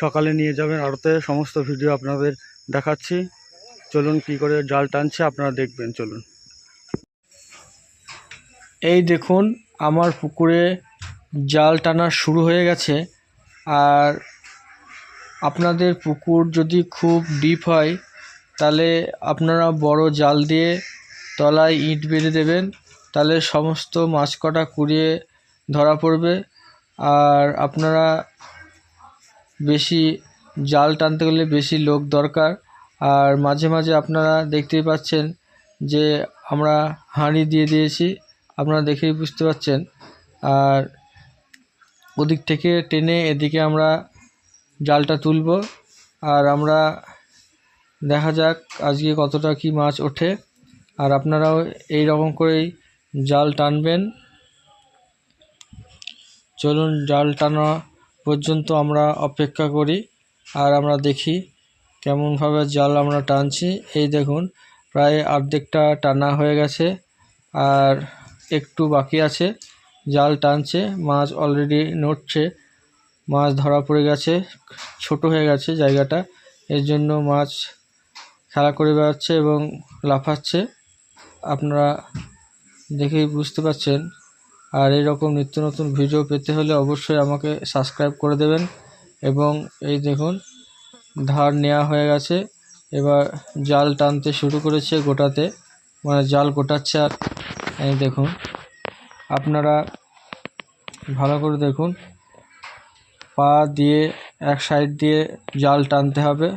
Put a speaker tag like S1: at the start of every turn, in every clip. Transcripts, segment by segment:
S1: সকালে নিয়ে যাবেন আড়তে। সমস্ত ভিডিও আপনাদের দেখাচ্ছি। চলুন কি করে জাল টানছে আপনারা দেখবেন, চলুন। এই দেখুন, আমার পুকুরে জাল টানা শুরু হয়ে গেছে। আর আপনাদের পুকুর যদি খুব ডিপ হয়, তাহলে আপনারা বড় জাল দিয়ে তলায় ইট বেঁধে দেবেন। তাহলে সমস্ত মাছ কটা কুড়িয়ে ধরা পড়বে। আর আপনারা বেশি জাল টানতে গেলে বেশি লোক দরকার। আর মাঝে মাঝে আপনারা দেখতেই পাচ্ছেন যে আমরা হাঁড়ি দিয়ে দিয়েছি। আপনারা দেখেই বুঝতে পারছেন। আর ওদিক থেকে টেনে এদিকে আমরা জালটা তুলব। আর আমরা দেখা যাক আজকে কতটা কি মাছ ওঠে। আর আপনারাও এই রকম করেই জাল টানবেন। চলুন জাল টানা পর্যন্ত আমরা অপেক্ষা করি আর আমরা দেখি কেমনভাবে জাল আমরা টানছি। এই দেখুন, প্রায় অর্ধেকটা টানা হয়ে গেছে আর একটু বাকি আছে। জাল টানছে, মাছ অলরেডি নড়ছে, মাছ ধরা পড়ে গেছে, ছোট হয়ে গেছে জায়গাটা। এর জন্য মাছ খেলা করে বেড়াচ্ছে এবং লাফাচ্ছে। আপনারা দেখেই বুঝতে পারছেন আর এরকম নিত্য নতুন ভিডিও পেতে হলে অবশ্যই আমাকে সাবস্ক্রাইব করে দেবেন। এবং এই দেখুন, ধার নেওয়া হয়ে গেছে। এবার জাল টানতে শুরু করেছে গোটাতে। মানে জাল গোটাচ্ছে আর, এই দেখুন। আপনারা ভালো করে দেখুন, পা দিয়ে এক সাইড দিয়ে জাল টানতে হবে।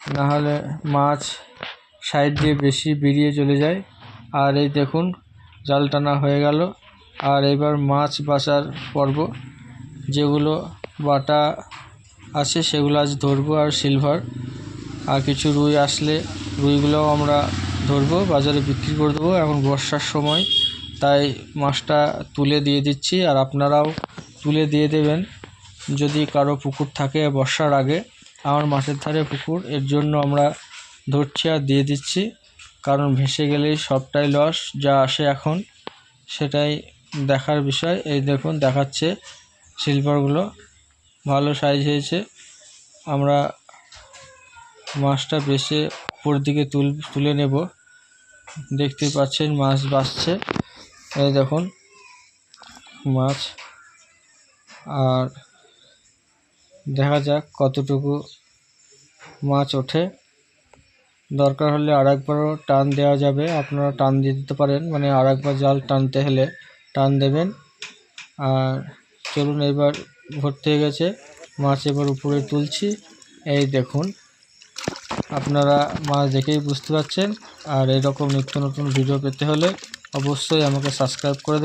S1: না হলে মাছ সাইড দিয়ে বেশি বেরিয়ে চলে যায়। আর এই দেখুন, জাল টানা হয়ে গেল। আর এবার মাছ বাছার পর্ব, যেগুলো বাটা আছে সেগুলো আজ ধরবো আর সিলভার। আর কিছু রুই আসলে রুইগুলোও আমরা ধরবো, বাজারে বিক্রি করে দেবো। এখন বর্ষার সময়, তাই মাছটা তুলে দিয়ে দিচ্ছি। আর আপনারাও তুলে দিয়ে দেবেন। যদি কারও পুকুর থাকে বর্ষার আগে, আমার মাঠের ধারে পুকুর, এর জন্য আমরা ধরছি আর দিয়ে দিচ্ছি। কারণ ভেসে গেলেই সবটাই লস যা আসে এখন, সেটাই দেখার বিষয়। এই দেখুন, দেখাচ্ছে সিলভারগুলো ভালো সাইজ হয়েছে। আমরা মাছটা বেছে উপর দিকে তুল, তুলে নেব। দেখতেই পাচ্ছেন, মাছ বাসছে এই দেখুন, মাছ। আর দেখা যাক কতটুকু মাছ ওঠে। দরকার হলে আর একবারও টান দেওয়া যাবে। আপনারা টান দিতে পারেন। মানে আর একবার জাল টানতে হলে। টান দেবেন। আর চলুন এবার ভর্তি হয়ে গেছে। মাছ এবার উপরে তুলছি। এই দেখুন, আপনারা মাছ দেখেই বুঝতে পারছেন। আর এরকম নিত্য নতুন ভিডিও পেতে হলে অবশ্যই আমাকে সাবস্ক্রাইব করে